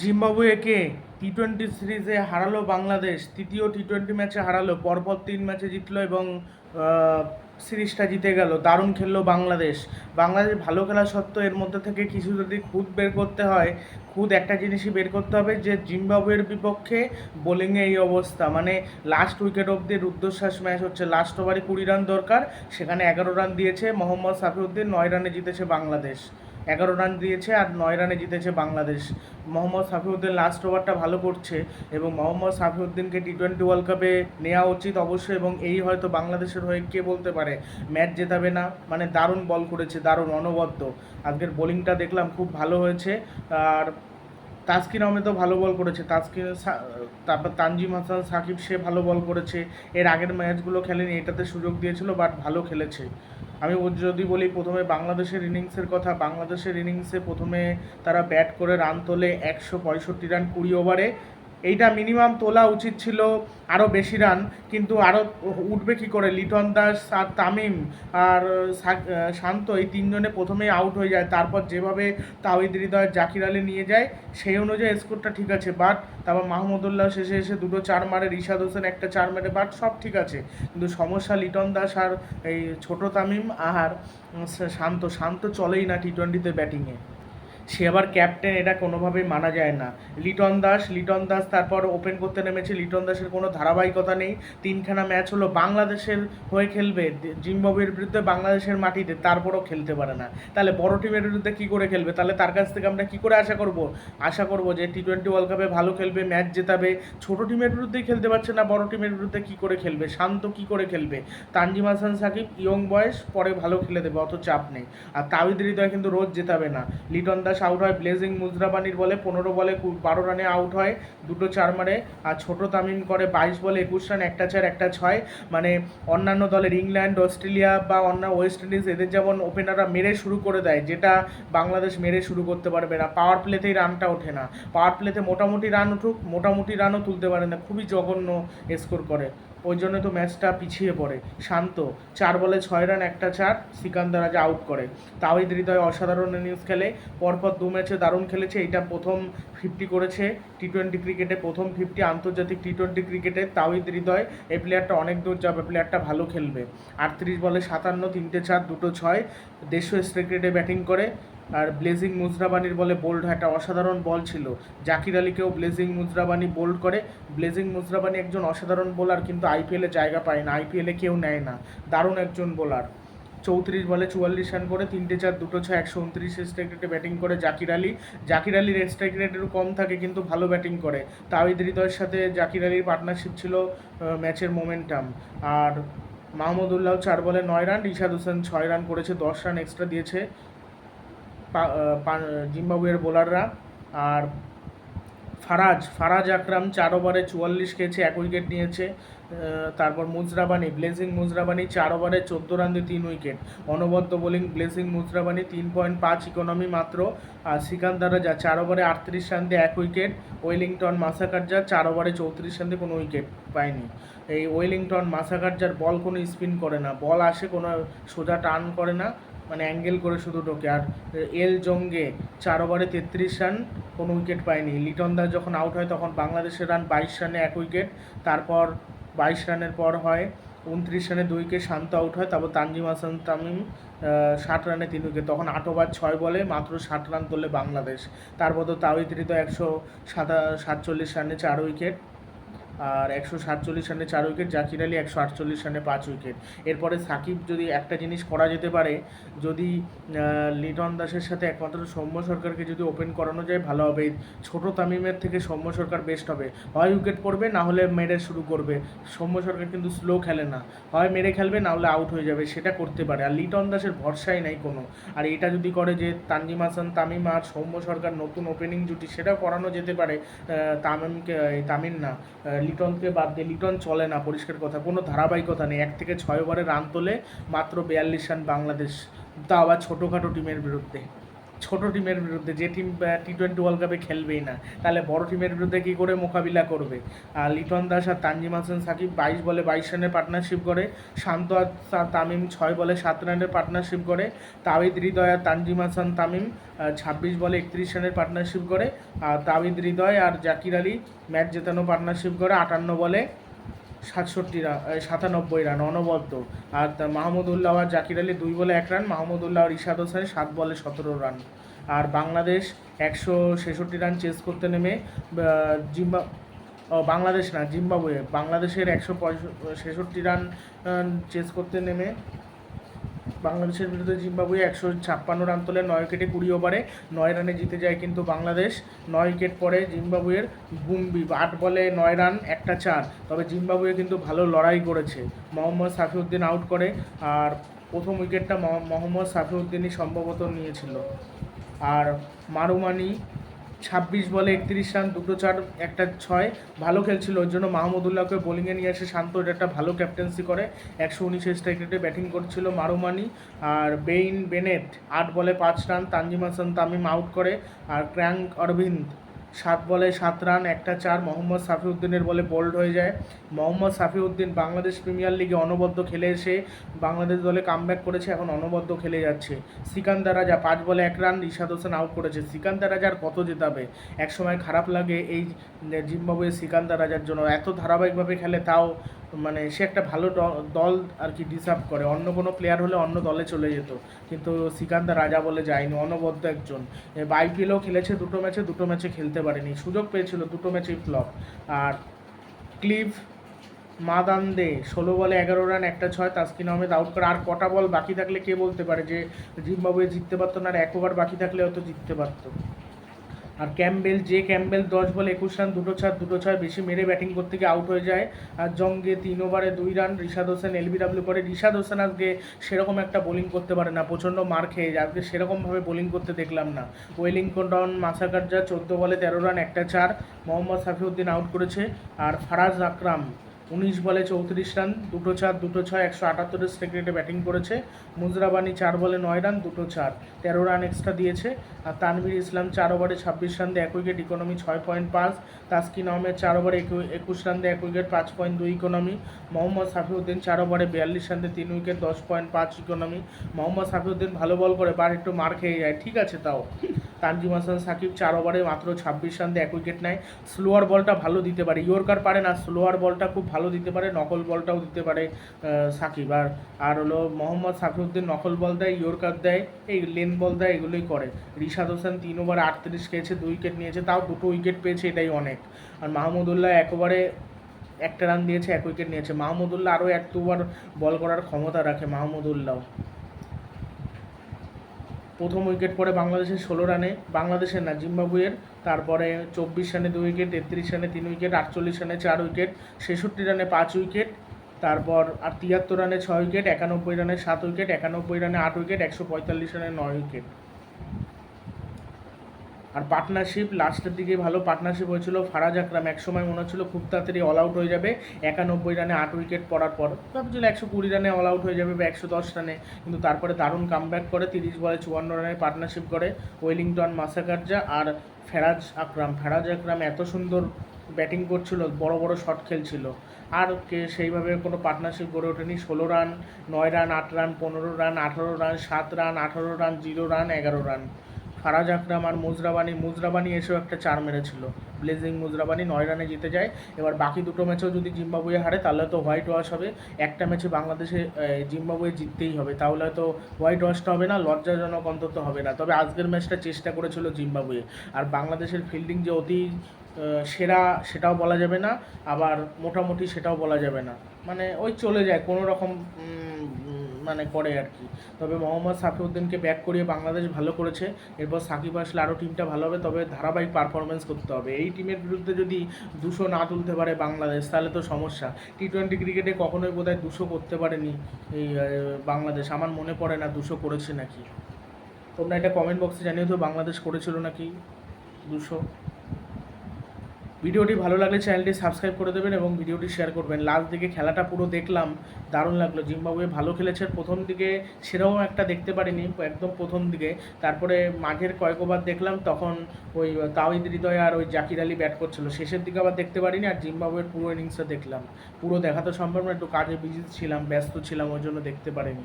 জিম্বাবুয়েকে T twenty সিরিজে হারালো বাংলাদেশ, তৃতীয় টি টোয়েন্টি ম্যাচে হারালো, পরপর তিন ম্যাচে জিতলো এবং সিরিজটা জিতে গেল, দারুণ খেললো বাংলাদেশ। বাংলাদেশ ভালো খেলা সত্ত্বেও এর মধ্যে থেকে কিছু যদি খুদ বের করতে হয় খুদ একটা জিনিসই বের করতে হবে যে জিম্বাবুয়ের বিপক্ষে বোলিংয়ে এই অবস্থা। মানে লাস্ট উইকেট অবধি রুদ্ধশ্বাস ম্যাচ হচ্ছে লাস্ট ওভারে কুড়ি রান দরকার, সেখানে এগারো রান দিয়েছে মোহাম্মদ সাফিউদ্দিন, নয় রানে জিতেছে বাংলাদেশ। এগারো রান দিয়েছে আর নয় রানে জিতেছে বাংলাদেশ। মোহাম্মদ সাফিউদ্দিন লাস্ট ওভারটা ভালো করছে এবং মোহাম্মদ সাফিউদ্দিনকে টি টোয়েন্টি ওয়ার্ল্ড কাপে নেওয়া উচিত অবশ্যই এবং এই হয়তো বাংলাদেশের হয়ে কে বলতে পারে? ম্যাচ জেতাবে না মানে দারুণ বল করেছে, দারুণ অনবদ্য। আজকের বোলিংটা দেখলাম খুব ভালো হয়েছে। আর তাসকিন আহমেদও ভালো বল করেছে তাসকিন তারপর তানজিম হাসান সাকিব, সে ভালো বল করেছে। এর আগের ম্যাচগুলো খেলেনি, এটাতে সুযোগ দিয়েছিল, বাট ভালো খেলেছে। আমি যদি বলি প্রথমে বাংলাদেশের ইনিংসের কথা, বাংলাদেশের ইনিংসে প্রথমে তারা ব্যাট করে রান তোলে একশো পঁয়ষট্টি রান কুড়ি ওভারে। এইটা মিনিমাম তোলা উচিত ছিল আরও বেশি রান, কিন্তু আরও উঠবে কি করে? লিটন দাস আর তামিম আর শান্ত এই তিনজনে প্রথমেই আউট হয়ে যায়। তারপর যেভাবে তাওহিদ হৃদয় জাকির আলী নিয়ে যায়, সেই অনুযায়ী স্কোরটা ঠিক আছে। বাট তারপর মাহমুদুল্লাহ শেষে এসে দুটো চার মারে, রিশাদ হোসেন একটা চার মারে বাট সব ঠিক আছে। কিন্তু সমস্যা লিটন দাস আর এই ছোট তামিম আর শান্ত। শান্ত চলেই না টি টোয়েন্টিতে ব্যাটিংয়ে সে আবার ক্যাপ্টেন এটা কোনোভাবেই মানা যায় না। লিটন দাস লিটন দাস তারপর ওপেন করতে নেমেছে। লিটন দাসের কোনো ধারাবাহিকতা নেই। তিনখানা ম্যাচ হলো বাংলাদেশের হয়ে খেলবে। জিম্বাবুয়ের বিরুদ্ধে বাংলাদেশের মাটিতে তারপরও খেলতে পারে না। তাহলে বড় টিমের বিরুদ্ধে কী করে খেলবে? তাহলে তার কাছ থেকে আমরা কী করে আশা করব? আশা করব যে টি টোয়েন্টি ওয়ার্ল্ড কাপে ভালো খেলবে ম্যাচ জেতাবে। ছোট টিমের বিরুদ্ধেই খেলতে পারছে না, বড় টিমের বিরুদ্ধে কী করে খেলবে? শান্ত কী করে খেলবে? তানজিম হাসান, সাকিব, ইয়ং বয়স, পরে ভালো খেলে দেবে, অত চাপ নেই। আর তাওহিদ হৃদয় কিন্তু রোজ জেতাবে না। লিটন দাস আউট হয় ব্লেজিং মুজরাবানির বলে পনেরো বলে বারো রানে আউট হয়, দুটো চার মারে। আর ছোট তামিম করে বাইশ বলে একুশ রান, একটা চার, একটা ছয়। মানে অন্যান্য দলের ইংল্যান্ড, অস্ট্রেলিয়া বা অন্য ওয়েস্ট ইন্ডিজ, এদের যেমন ওপেনাররা মেরে শুরু করে দেয়, যেটা বাংলাদেশ মেরে শুরু করতে পারবে না। পাওয়ার প্লেতেই রানটা ওঠে না। পাওয়ার প্লেতে মোটামুটি রান উঠুক, মোটামুটি রানও তুলতে পারে না। খুবই জঘন্য স্কোর করে। ওই জন্য তো ম্যাচটা পিছিয়ে পড়ে। শান্ত, চার বলে ছয় রান, একটা চার, সিকান্দার আজ আউট করে। তাওহিদ হৃদয় অসাধারণ ইনিংস খেলে, পরপর দু ম্যাচে দারুণ খেলেছে, এটা প্রথম ফিফটি করেছে টি টোয়েন্টি ক্রিকেটে প্রথম ফিফটি আন্তর্জাতিক টি টোয়েন্টি ক্রিকেটে তাওহিদ হৃদয়, এই প্লেয়ারটা অনেক দূর যাবে প্লেয়ারটা ভালো খেলবে। আটত্রিশ বলে সাতান্ন, তিনটে চার, দুটো ছয়, দেশীয় ক্রিকেটে ব্যাটিং করে। আর ব্লেজিং মুজরাবানির বলে বোল্ড একটা অসাধারণ বল ছিল। জাকির আলীকেও ব্লেজিং মুজরাবানি বোল্ড করে। ব্লেজিং মুজরাবানি একজন অসাধারণ বোলার, কিন্তু আইপিএলে জায়গা পায় না, আইপিএলে কেউ নেয় না। দারুণ একজন বোলার। চৌত্রিশ বলে চুয়াল্লিশ রান করে, তিনটে চার, দুটো ছয়, একশো উনত্রিশ স্ট্রাইক রেটে ব্যাটিং করে জাকির আলী। জাকির আলীর স্ট্রাইক রেট একটু কম থাকে, কিন্তু ভালো ব্যাটিং করে। তাওহিদ হৃদয়ের সাথে জাকির আলীর পার্টনারশিপ ছিল ম্যাচের মোমেন্টাম আর মাহমুদুল্লাহ চার বলে নয় রান, রিশাদ হোসেন ছয় রান করেছে, দশ রান এক্সট্রা দিয়েছে। জিম্বাবুয়ের বোলাররা। আর ফারাজ ফারাজ আকরাম চার ওভারে চুয়াল্লিশ খেয়েছে, এক উইকেট নিয়েছে। তারপর মুজরাবানি, ব্লেসিং মুজরাবানি, চার ওভারে চোদ্দ রান দিয়ে তিন উইকেট। অনবদ্য বোলিং, ব্লেসিং মুজরাবানি, তিন পয়েন্ট পাঁচ ইকোনমি মাত্র। আর সিকান্দার যা চার ওভারে আটত্রিশ রান দিয়ে এক উইকেট। ওয়েলিংটন মাসাকারজা চার ওভারে চৌত্রিশ রান দিয়ে কোনো উইকেট পায়নি। এই ওয়েলিংটন মাসাকারজার বল কোনো স্পিন করে না। বল আসে কোনো সোজা টার্ন করে না। মানে অ্যাঙ্গেল করে শুধু ঢোকে। আর এল জঙ্গে চার ওভারে তেত্রিশ রান কোনো উইকেট পায়নি। লিটন দাস যখন আউট হয় তখন বাংলাদেশের রান বাইশ রানে এক উইকেট তারপর বাইশ রানের পর হয় উনত্রিশ রানে দুই উইকেট শান্ত আউট হয়, তারপর তানজিম হাসান তামিম ষাট রানে তিন উইকেট তখন আট ওভার ছয় বলে, মাত্র ষাট রান তোলে বাংলাদেশ। তারপর তো তাওহিদ হৃদয় একশো সাতা, সাতচল্লিশ রানে চার উইকেট আর একশো সাতচল্লিশ রানে চার উইকেট, জাকির আলী একশো আটচল্লিশ রানে পাঁচ উইকেট। এরপরে সাকিব যদি একটা জিনিস করা যেতে পারে, যদি লিটন দাসের সাথে একমাত্র সৌম্য সরকারকে যদি ওপেন করানো যায়, ভালো হবে। ছোটো তামিমের থেকে সৌম্য সরকার বেস্ট হবে। হয় উইকেট পড়বে, না হলে মেরে শুরু করবে। সৌম্য সরকার কিন্তু স্লো খেলে না। হয় মেরে খেলবে, না হলে আউট হয়ে যাবে, সেটা করতে পারে। আর লিটন দাসের ভরসাই নাই কোনো। আর এটা যদি করে যে তানজিম হাসান, তামিম আর সৌম্য সরকার নতুন ওপেনিং জুটি সেটা করানো যেতে পারে তামিমকে তামিম না লিটনকে বাদ দিয়ে লিটন চলে না, পরিষ্কার কথা। কোনো ধারাবাহিকতা নেই। এক থেকে ছয় ওভারে রান তোলে মাত্র বিয়াল্লিশ রান বাংলাদেশ। তা আবার ছোটোখাটো টিমের বিরুদ্ধে। ছোট টিমের বিরুদ্ধে, যে টিম টি টোয়েন্টি ওয়ার্ল্ড কাপে খেলবেই না, তাহলে বড় টিমের বিরুদ্ধে কী করে মোকাবিলা করবে? আর লিটন দাস আর তানজিম হাসান সাকিব বাইশ বলে বাইশ রানের পার্টনারশিপ করে, শান্ত আর তামিম ছয় বলে সাত রানের পার্টনারশিপ করে, তাওহিদ হৃদয় আর তানজিম হাসান তামিম ছাব্বিশ বলে একত্রিশ রানের পার্টনারশিপ করে, আর তাওহিদ হৃদয় আর জাকির আলী ম্যাচ জেতানো পার্টনারশিপ করে আটান্ন বলে সাতষট্টি রান সাতানব্বই রান অনবদ্য। আর মাহমুদুল্লাহ আর জাকির আলী দুই বলে এক রান মাহমুদুল্লাহ আর ইশাদ হোসেন সাত বলে সতেরো রান। আর বাংলাদেশ একশো ছেষট্টি রান চেস করতে নেমে জিম্বা বাংলাদেশ না, জিম্বাবুয়ে। বাংলাদেশের একশো ছেষট্টি রান চেস করতে নেমে বাংলাদেশের বিরুদ্ধে জিম্বাবুয়ে একশো ছাপ্পান্ন রান তোলে, নয় উইকেটে কুড়ি ওভারে নয় রানে জিতে যায় কিন্তু বাংলাদেশ। নয় উইকেট পরে জিম্বাবুয়ের বুম্বি, আট বলে নয় রান, একটা চার। তবে জিম্বাবুয়ে কিন্তু ভালো লড়াই করেছে। মোহাম্মদ সাফিউদ্দিন আউট করে, আর প্রথম উইকেটটা মহ- মোহাম্মদ সাফিউদ্দিনই সম্ভবত নিয়েছিল। আর মারুমানি ছাব্বিশ বলে একত্রিশ রান, দুটো চার, একটা ছয়। ভালো খেলছিল ওই জন্য মাহমুদুল্লাহকে বোলিংয়ে নিয়ে এসে শান্ত, এটা একটা ভালো ক্যাপ্টেন্সি করে। একশো উনিশ স্ট্রাইক রেটে ব্যাটিং করছিল মারুমানি। আর বেইন বেনেট, আট বলে পাঁচ রান, তানজিম হাসান তামিম আউট করে। আর ক্র্যাঙ্ক অরবিন্দ সাত বলে সাত রান, একটা চার মোহাম্মদ সাফিউদ্দিনের বলে বোল্ড হয়ে যায়। মোহাম্মদ সাফিউদ্দিন বাংলাদেশ প্রিমিয়ার লিগে অনবদ্য খেলে এসে বাংলাদেশ দলে কামব্যাক করেছে, এখন অনবদ্য খেলে যাচ্ছে। সিকান্দার রাজা পাঁচ বলে এক রান, রিশাদ হোসেন আউট করেছে। সিকান্দার রাজার কত জেতাবে? একসময় খারাপ লাগে এই জিম্বাবুয়ে সিকান্দার রাজার জন্য। এত ধারাবাহিকভাবে খেলে তাও মানে সে একটা ভালো দল আর কি ডিসার্ভ করে। অন্য কোনো প্লেয়ার হলে অন্য দলে চলে যেত। কিন্তু সিকান্দার রাজা বলে যায়নি, অনবদ্য একজন। আইপিএলও খেলেছে দুটো ম্যাচে দুটো ম্যাচে খেলতে পারেনি। সুযোগ পেয়েছিল, দুটো ম্যাচেই ফ্লপ আর ক্লিভ মাদান্দে ষোলো বলে এগারো রান, একটা ছয়, তাসকিন আহমেদ আউট করে। আর কটা বল বাকি থাকলে কে বলতে পারে যে জিম্বাবুয়ে জিততে পারতো না, আর এক ওভার বাকি থাকলে হয়তো জিততে পারতো। আর ক্যাম্বেল যে ক্যাম্বেল দশ বল, একুশ রান, দুটো ছয় দুটো ছয় বেশি মেরে ব্যাটিং করতে গিয়ে আউট হয়ে যায়। আর জঙ্গে তিন ওভারে দুই রান, রিশাদ হোসেন এলবিডাব্লিউ করে। রিশাদ হোসেন আজকে সেরকম একটা বোলিং করতে পারে না, প্রচণ্ড মার খেয়ে আজকে সেরকমভাবে বোলিং করতে দেখলাম না। ওয়েলিংটন মাসাকারজা চোদ্দ বলে তেরো রান, একটা চার মোহাম্মদ সাফিউদ্দিন আউট করেছে। আর ফারাজ আকরাম উনিশ বলে চৌত্রিশ রান, দুটো চার, দুটো ছয়, একশো আটাত্তরের স্ট্রাইক রেটে ব্যাটিং করেছে। মুজরাবানি চার বলে নয় রান, দুটো চার, তেরো রান এক্সট্রা দিয়েছে। আর তানভীর ইসলাম চার ওভারে ছাব্বিশ রান দিয়ে, এক উইকেট ইকোনমি ছয় পয়েন্ট পাঁচ। তাসকিন আহমেদ চার ওভারে একু- একুশ রান দিয়ে, এক উইকেট পাঁচ পয়েন্ট দুই ইকোনমি মোহাম্মদ সাফিউদ্দিন চার ওভারে বিয়াল্লিশ রান দিয়ে, তিন উইকেট দশ পয়েন্ট পাঁচ ইকোনমি মোহাম্মদ সাফিউদ্দিন ভালো বল করে, বার একটু মার খেয়ে যায়, ঠিক আছে তাও। তানজিম হাসান সাকিব চার ওভারে মাত্র ছাব্বিশ রান দিয়ে, এক উইকেট নেয়। স্লোয়ার বলটা ভালো দিতে পারে। ইয়র্কার পারে না, স্লোয়ার বলটা খুব ভালো দিতে পারে, নকল বলটাও দিতে পারে সাকিব। আর আর হলো মোহাম্মদ সাকিউদ্দিন নকল বল দেয়, ইয়র্কার দেয়, এই লেন বল দেয়, এগুলোই করে। রিশাদ হোসেন তিন ওভার আটত্রিশ খেয়েছে, দুই উইকেট নিয়েছে, তাও দুটো উইকেট পেয়েছে, এটাই অনেক। আর মাহমুদুল্লাহ এক ওভারে একটা রান দিয়েছে, এক উইকেট নিয়েছে। মাহমুদুল্লাহ আরও এক দুবার বল করার ক্ষমতা রাখে মাহমুদুল্লাহ প্রথম উইকেট পড়ে বাংলাদেশের ষোলো রানে, বাংলাদেশের না, জিম্বাবুয়ের। তারপরে চব্বিশ রানে দু উইকেট, তেত্রিশ রানে তিন উইকেট, আটচল্লিশ রানে চার উইকেট, ছেষট্টি রানে পাঁচ উইকেট, তারপর আর তিয়াত্তর রানে ছয় উইকেট, একানব্বই রানে সাত উইকেট, একানব্বই রানে আট উইকেট, একশো পঁয়তাল্লিশ রানে নয় উইকেট। আর পার্টনারশিপ লাস্টের দিকে ভালো পার্টনারশিপ হয়েছিল। ফারাজ আকরাম একসময় মনে হচ্ছিল খুব তাড়াতাড়ি অল আউট হয়ে যাবে। একানব্বই রানে আট উইকেট পড়ার পর ভাবছিল একশো কুড়ি রানে অল আউট হয়ে যাবে বা একশো দশ রানে কিন্তু তারপরে দারুণ কামব্যাক করে, তিরিশ বলে চুয়ান্ন রানে পার্টনারশিপ করে ওয়েলিংটন, মাসাকারজা আর ফেরাজ আকরাম। ফেরাজ আকরাম এত সুন্দর ব্যাটিং করছিল, বড় বড় শট খেলছিল। আর কে সেইভাবে কোনো পার্টনারশিপ গড়ে ওঠেনি। ষোলো রান নয় রান আট রান পনেরো রান আঠারো রান সাত রান আঠারো রান জিরো রান এগারো রান ফারাজ আকরাম আর মুজরাবানি মুজরাবানি এসেও একটা চার মেরেছিল। ব্লেজিং মুজরাবানি নয় রানে জিতে যায়। এবার বাকি দুটো ম্যাচেও যদি জিম্বাবুয়ে হারে, তাহলে তো হোয়াইট ওয়াশ হবে। একটা ম্যাচে বাংলাদেশে জিম্বাবুয়ে জিততেই হবে। তাহলে হয়তো হোয়াইট ওয়াশটা হবে না, লজ্জাজনক অন্তত হবে না। তবে আজকের ম্যাচটা চেষ্টা করেছিল জিম্বাবুয়ে। আর বাংলাদেশের ফিল্ডিং যে অতি সেরা, সেটাও বলা যাবে না। আবার মোটামুটি সেটাও বলা যাবে না। মানে ওই চলে যায়, কোনো রকম মানে করে আর কি। তবে মোহাম্মদ সাফিউদ্দিনকে ব্যাক করিয়ে বাংলাদেশ ভালো করেছে। এরপর সাকিব আসলে আরও টিমটা ভালো হবে। তবে ধারাবাহিক পারফরমেন্স করতে হবে। এই টিমের বিরুদ্ধে যদি দুশো না তুলতে পারে বাংলাদেশ, তাহলে তো সমস্যা। টি টোয়েন্টি ক্রিকেটে কখনোই বোধহয় দুশো করতে পারেনি এই বাংলাদেশ। আমার মনে পড়ে না দুশো করেছে নাকি। তোমরা এটা কমেন্ট বক্সে জানিয়ে তো বাংলাদেশ করেছিল নাকি দুশো? ভিডিওটি ভালো লাগলে চ্যানেলটি সাবস্ক্রাইব করে দেবেন এবং ভিডিওটি শেয়ার করবেন। লাস্ট দিকে খেলাটা পুরো দেখলাম, দারুণ লাগল। জিম্বাবুয়ে ভালো খেলেছে, প্রথম দিকে সেরকম একটা দেখতে পারিনি, একদম প্রথম দিকে। তারপরে মাঝের কয়েক ওভার দেখলাম, তখন ওই তাওহিদ হৃদয় আর ওই জাকির আলী ব্যাট করছিল। শেষের দিকে আবার দেখতে পারিনি আর জিম্বাবুয়ের পুরো ইনিংসটা দেখলাম। পুরো দেখা তো সম্ভব না, একটু কাজে বিজি ছিলাম, ব্যস্ত ছিলাম, ওই জন্য দেখতে পারিনি।